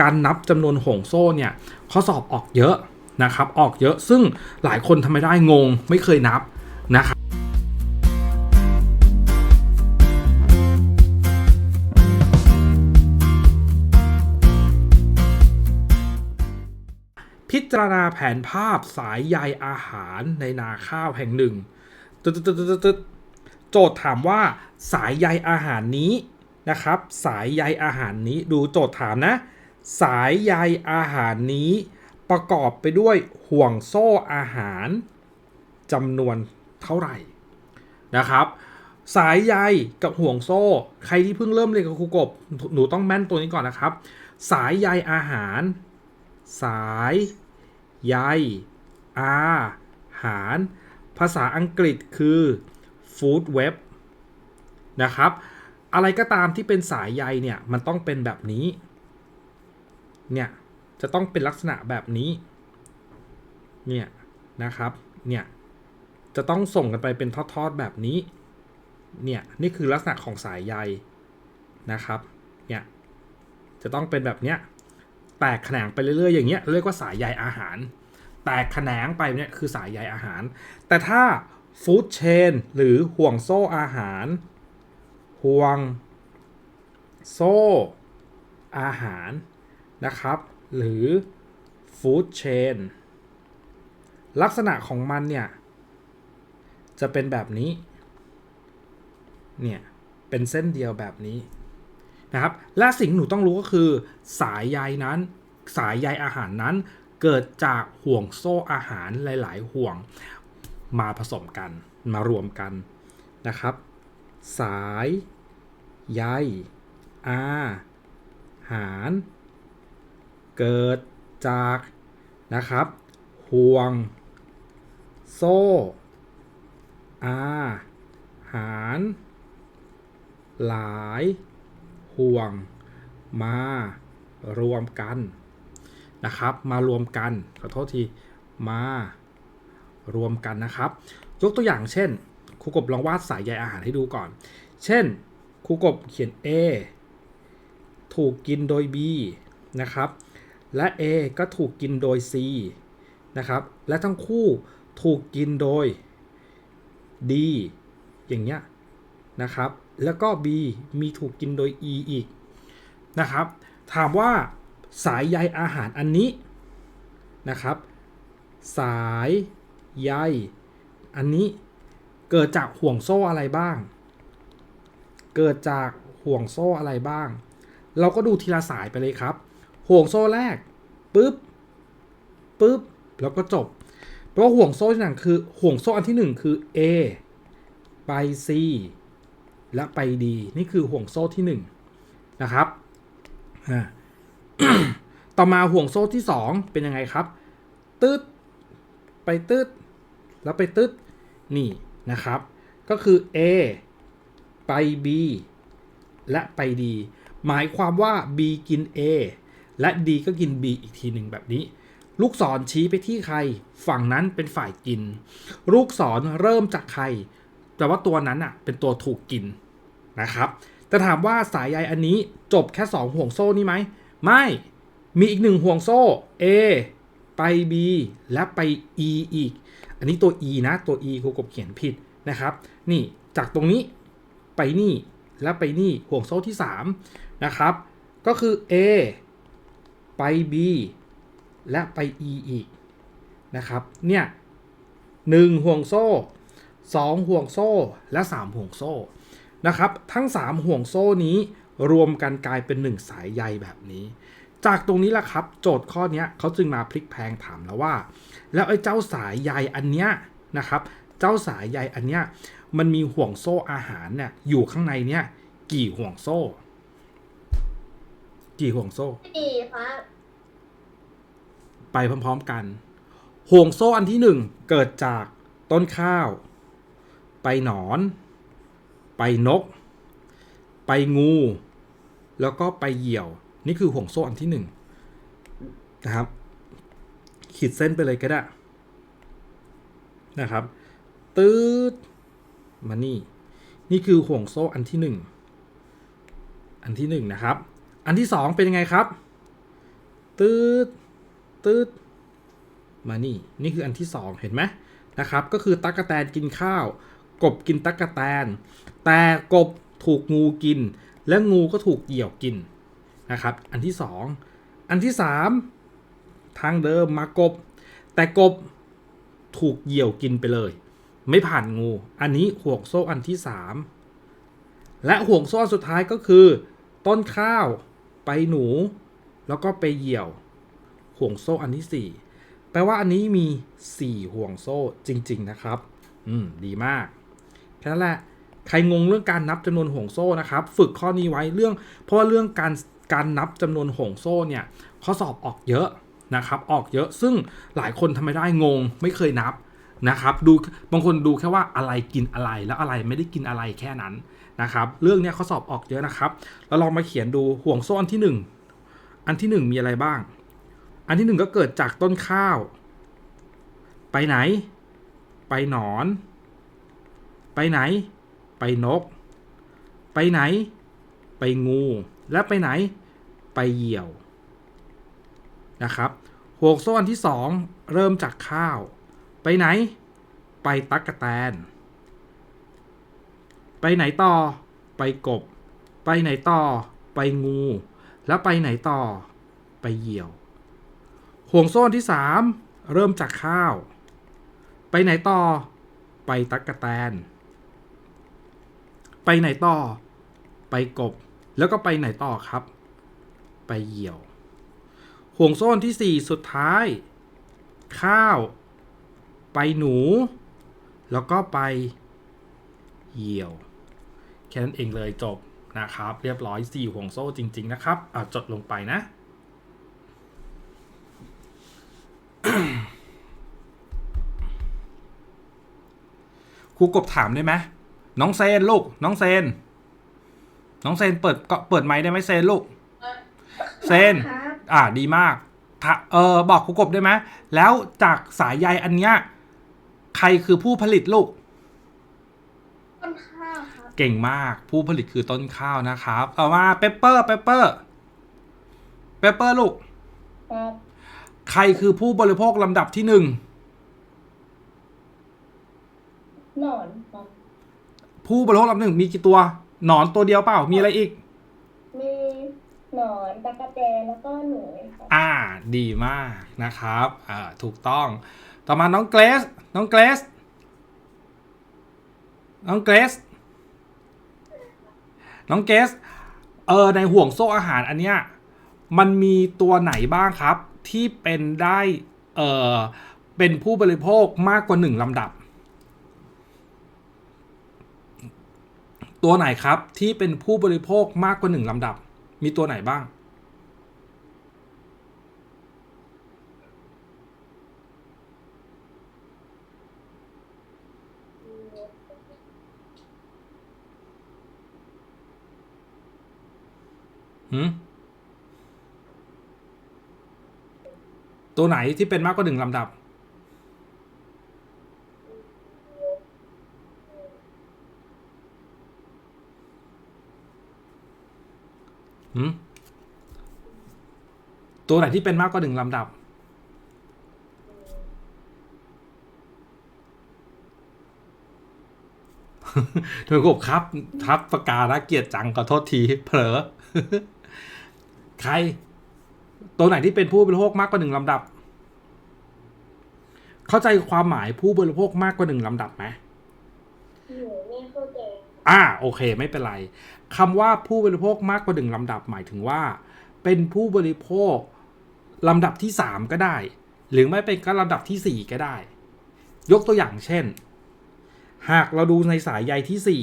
การนับจำนวนห่วงโซ่เนี่ยข้อสอบออกเยอะนะครับ ออกเยอะซึ่งหลายคนทำไม่ได้งงไม่เคยนับนะครับพิจารณาแผนภาพสายใยอาหารในนาข้าวแห่งหนึ่งตดดดดดโจทย์ถามว่าสายใยอาหารนี้นะครับ สายใยอาหารนี้ดูโจทย์ถามนะ สายใยอาหารนี้ ประกอบไปด้วยห่วงโซ่อาหารจำนวนเท่าไหร่นะครับ สายใยกับห่วงโซ่ ใครที่เพิ่งเริ่มเรียนกับครูกบหนูต้องแม่นตัวนี้ก่อนนะครับ สายใยอาหาร สายใยอาหาร ภาษาอังกฤษคือ food web นะครับ อะไรก็ตามที่เป็นสายใยเนี่ย มันต้องเป็นแบบนี้ เนี่ยจะต้องเป็นลักษณะแบบนี้ เนี่ยนะครับ เนี่ยจะต้องส่งกันไปเป็นทอดๆแบบนี้ เนี่ยนี่คือลักษณะของสายใยนะครับ เนี่ยจะต้องเป็นแบบเนี้ยแตกแขนงไปเรื่อยๆอย่างเงี้ยเรียกว่าสายใยอาหาร แตกแขนงไปเนี่ยคือสายใยอาหาร แต่ถ้าฟู้ดเชนหรือห่วงโซ่อาหาร ห่วงโซ่อาหาร นะครับ หรือฟู้ดเชนลักษณะของมันเนี่ย จะเป็นแบบนี้ เนี่ย เป็นเส้นเดียวแบบนี้นะครับ และสิ่งหนูต้องรู้ก็คือ สายใยนั้น สายใยอาหารนั้น เกิดจากห่วงโซ่อาหารหลาย ๆ ห่วงมาผสมกันมารวมกันนะครับ สาย ใยอาหาร เกิดจากนะครับห่วง โซ่ อาหาร หลาย ห่วง มารวมกันนะครับ มารวมกันขอโทษทีมารวมกันนะครับ ยกตัวอย่างเช่นครูกบลองวาดสายใยอาหารให้ดูก่อน เช่นครูกบเขียน A ถูกกินโดย B นะครับ และ A ก็ถูกกินโดย C นะครับ และทั้งคู่ถูกกินโดย D อย่างเงี้ยนะครับ แล้วก็ B มีถูกกินโดย E อีกนะครับ ถามว่าสายใยอาหารอันนี้นะครับ สายใยอันนี้เกิดจากห่วงโซ่อะไรบ้าง เกิดจากห่วงโซ่อะไรบ้าง เราก็ดูทีละสายไปเลยครับ ห่วงโซ่แรกปุ๊บปุ๊บแล้วก็จบ เพราะห่วงโซ่ที่หนึ่งคือห่วงโซ่อันที่หนึ่งคือ A ไป C และไป D นี่คือห่วงโซ่ที่หนึ่งนะครับต่อมาห่วงโซ่ที่สองเป็นยังไงครับ ตืดไปตืดแล้วไปตืดนี่นะครับ ก็คือ A ไป B และไป D หมายความว่า B กิน A และ D ก็กิน B อีกทีหนึ่งแบบนี้ ลูกศรชี้ไปที่ใคร ฝั่งนั้นเป็นฝ่ายกิน ลูกศรเริ่มจากใคร แต่ว่าตัวนั้นอะเป็นตัวถูกกินนะครับ แต่ถามว่าสายใยอันนี้จบแค่ 2 ห่วงโซ่นี่ไหม ไม่ มีอีกหนึ่งห่วงโซ่ A ไป B และไป E อีก อันนี้ตัว E นะ ตัว E ครูกบเขียนผิดนะครับ นี่จากตรงนี้ไปนี่และไปนี่ห่วงโซ่ที่ 3 นะครับ ก็คือ A ไป B และไป E อีกนะครับ เนี่ยหนึ่งห่วงโซ่ 2 ห่วงโซ่และ 3 ห่วงโซ่นะครับ ทั้ง 3 ห่วงโซ่นี้รวมกันกลายเป็น 1 สายใยแบบนี้ จากตรงนี้แหละครับ โจทย์ข้อนี้เขาจึงมาพลิกแพลงถามแล้วว่า แล้วไอ้เจ้าสายใยอันเนี้ยนะครับ เจ้าสายใยอันเนี้ยมันมีห่วงโซ่อาหารเนี่ยอยู่ข้างในเนี้ยกี่ห่วงโซ่ กี่ห่วงโซ่ดีครับไปพร้อม ๆ กัน ห่วงโซ่อันที่หนึ่งเกิดจากต้นข้าว ไปหนอน ไปนก ไปงู แล้วก็ไปเหยี่ยว นี่คือห่วงโซ่อันที่หนึ่งนะครับ ขีดเส้นไปเลยก็ได้นะครับ ตืดมานี่ นี่คือห่วงโซ่อันที่หนึ่ง อันที่หนึ่งนะครับ อันที่สองเป็นยังไงครับ ตืดตืดมานี่ นี่คืออันที่สองเห็นไหมนะครับ ก็คือตั๊กแตนกินข้าว กบกินตั๊กแตน แต่กบถูกงูกิน และงูก็ถูกเหยี่ยวกินนะครับ อันที่สองอันที่สามทางเดิมมากบ แต่กบถูกเหยี่ยวกินไปเลย ไม่ผ่านงู อันนี้ห่วงโซ่อันที่สามและห่วงโซ่อันสุดท้ายก็คือ ต้นข้าว ไปหนู แล้วก็ไปเหยี่ยว ห่วงโซ่อันที่สี่แปลว่าอันนี้มีสี่ห่วงโซ่จริง ๆ นะครับ อืม ดีมาก แค่นั้นแหละ ใครงงเรื่องการนับจำนวนห่วงโซ่นะครับ ฝึกข้อนี้ไว้เรื่อง เพราะว่าเรื่องการการนับจำนวนห่วงโซ่เนี่ย ข้อสอบออกเยอะนะครับ ออกเยอะ ซึ่งหลายคนทำไม่ได้งง ไม่เคยนับนะครับ ดู บางคนดูแค่ว่าอะไรกินอะไรแล้วอะไรไม่ได้กินอะไรแค่นั้น นะครับเรื่องเนี้ยข้อสอบออกเยอะนะครับ เราลองมาเขียนดูห่วงโซ่อันที่หนึ่งอันที่หนึ่งมีอะไรบ้าง อันที่หนึ่งก็เกิดจากต้นข้าว ไปไหน ไปหนอน ไปไหน ไปนก ไปไหน ไปงู และไปไหน ไปเหยี่ยวนะครับห่วงโซ่อันที่สองเริ่มจากข้าว ไปไหน ไปตั๊กแตน ไปไหนต่อ ไปกบ ไปไหนต่อ ไปงู แล้วไปไหนต่อ ไปเหยี่ยว ห่วงโซ่ที่สามเริ่มจากข้าว ไปไหนต่อ ไปตั๊กแตน ไปไหนต่อ ไปกบ แล้วก็ไปไหนต่อครับ ไปเหยี่ยว ห่วงโซ่ที่สี่สุดท้าย ข้าว ไปหนู แล้วก็ไปเหยี่ยว แค่นั้นเองเลยจบนะครับ เรียบร้อยสี่ห่วงโซ่จริง ๆ นะครับอะจดลงไปนะ ครูกบถามได้ไหมน้องเซนลูก น้องเซน น้องเซนเปิดก็เปิดไมค์ได้ไหมเซนลูก เซนครับอ่าดีมากถ้าเออบอกครูกบได้ไหมแล้วจากสายใยอันเนี้ยใครคือผู้ผลิตลูกต้นข้าวครับ เก่งมากผู้ผลิตคือต้นข้าวนะครับเอามาเปปเปอร์เปปเปอร์เปปเปอร์ลูก ครับใครคือผู้บริโภคลำดับที่หนึ่งหนอนครับผู้บริโภคลำดับหนึ่งมีกี่ตัว หนอนตัวเดียวเปล่ามีอะไรอีก มีหนอนตะกะแตนแล้วก็หนูครับอ่า ดีมากนะครับอ่าถูกต้อง ต่อมาน้องเกรซน้องเกรซน้องเกรซ น้องเกสเออในห่วงโซ่อาหารอันเนี้ยมันมีตัวไหนบ้างครับ ที่เป็นได้เออเป็นผู้บริโภคมากกว่าหนึ่งลำดับ ตัวไหนครับที่เป็นผู้บริโภคมากกว่าหนึ่งลำดับ มีตัวไหนบ้าง หืมตัวไหนที่เป็นมากกว่าหนึ่งลำดับ หืมตัวไหนที่เป็นมากกว่าหนึ่งลำดับถูกกบครับ ทับปากกานะเกียรติจังขอโทษที เผลอ ใคร ตัวไหนที่เป็นผู้บริโภคมากกว่าหนึ่งลำดับ เข้าใจความหมายผู้บริโภคมากกว่าหนึ่งลำดับไหมหนูไม่เข้าใจอ่าโอเค ไม่เป็นไรคำว่าผู้บริโภคมากกว่าหนึ่งลำดับ หมายถึงว่า เป็นผู้บริโภคลำดับที่สามก็ได้ หรือไม่เป็นก็ลำดับที่สี่ก็ได้ ยกตัวอย่างเช่น หากเราดูในสายใยที่สี่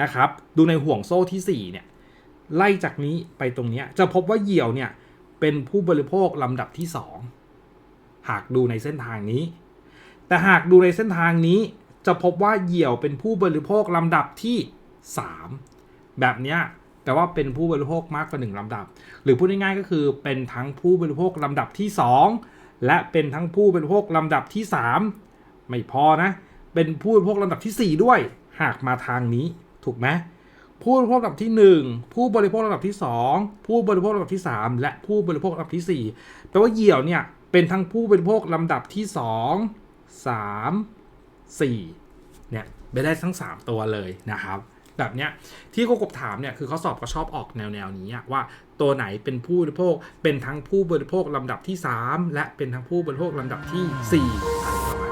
นะครับ ดูในห่วงโซ่ที่สี่เนี่ย ไล่จากนี้ไปตรงนี้จะพบว่าเหยี่ยวเนี่ยเป็นผู้บริโภคลำดับที่สองหากดูในเส้นทางนี้ แต่หากดูในเส้นทางนี้จะพบว่าเหยี่ยวเป็นผู้บริโภคลำดับที่ 3 แบบเนี้ยแปลว่าเป็นผู้บริโภคมากกว่า 1ลำดับ หรือพูดง่ายๆก็คือเป็นทั้งผู้บริโภคลำดับที่ 2 และเป็นทั้งผู้บริโภคลำดับที่ 3 ไม่พอนะ เป็นผู้บริโภคลำดับทีสี่4 ด้วย หากมาทางนี้ถูกไหม ผู้บริโภคลำดับที่ 1 ผู้บริโภคลำดับที่ 2 ผู้บริโภคลำดับที่ 3 และผู้บริโภคลำดับที่ 4 แปลว่าเหยี่ยวเนี่ยเป็นทั้งผู้บริโภคลำดับที่ 2 3 4เนี่ยไปได้ทั้ง 3 ตัวเลยนะครับ แบบเนี้ยที่กกบถามเนี่ยคือเขาสอบก็ชอบออกแนวแนวๆนี้ว่าตัวไหนเป็นผู้บริโภคเป็นทั้งผู้บริโภคลำดับที่ 3 และเป็นทั้งผู้บริโภคลำดับที่4อะไรประมาณ